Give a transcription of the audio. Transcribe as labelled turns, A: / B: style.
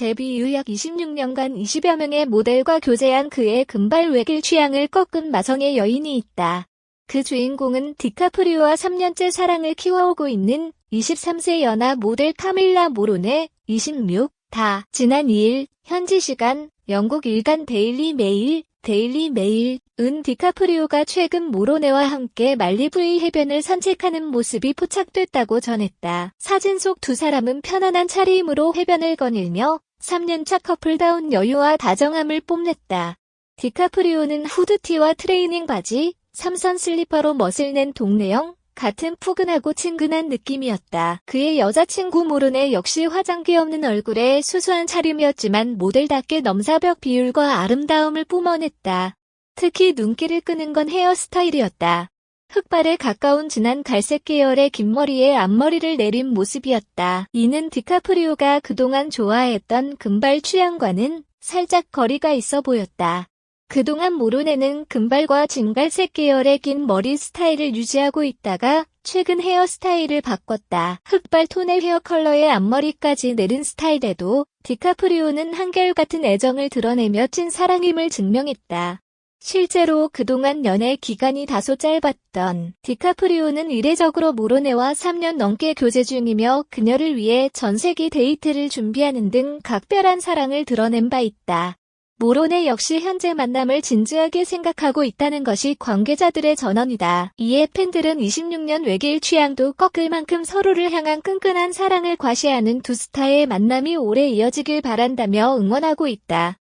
A: 데뷔 이후 약 26년간 20여 명의 모델과 교제한 그의 금발 외길 취향을 꺾은 마성의 여인이 있다. 그 주인공은 디카프리오와 3년째 사랑을 키워오고 있는 23세 연하 모델 카밀라 모로네 26. 다 지난 2일 현지 시간 영국 일간 데일리 메일 데일리 메일 은 디카프리오가 최근 모로네와 함께 말리부의 해변을 산책하는 모습이 포착됐다고 전했다. 사진 속 두 사람은 편안한 차림으로 해변을 거닐며 3년차 커플다운 여유와 다정함을 뽐냈다. 디카프리오는 후드티와 트레이닝 바지, 삼선 슬리퍼로 멋을 낸 동네형, 같은 푸근하고 친근한 느낌이었다. 그의 여자친구 모르네 역시 화장기 없는 얼굴에 수수한 차림이었지만 모델답게 넘사벽 비율과 아름다움을 뿜어냈다. 특히 눈길을 끄는 건 헤어스타일이었다. 흑발에 가까운 진한 갈색 계열의 긴 머리에 앞머리를 내린 모습이었다. 이는 디카프리오가 그동안 좋아했던 금발 취향과는 살짝 거리가 있어 보였다. 그동안 모로네는 금발과 진갈색 계열의 긴 머리 스타일을 유지하고 있다가 최근 헤어스타일을 바꿨다. 흑발 톤의 헤어 컬러에 앞머리까지 내린 스타일에도 디카프리오는 한결같은 애정을 드러내며 찐 사랑임을 증명했다. 실제로 그동안 연애 기간이 다소 짧았던 디카프리오는 이례적으로 모로네와 3년 넘게 교제 중이며 그녀를 위해 전세기 데이트를 준비하는 등 각별한 사랑을 드러낸 바 있다. 모로네 역시 현재 만남을 진지하게 생각하고 있다는 것이 관계자들의 전언이다. 이에 팬들은 26년 외길 취향도 꺾을 만큼 서로를 향한 끈끈한 사랑을 과시하는 두 스타의 만남이 오래 이어지길 바란다며 응원하고 있다.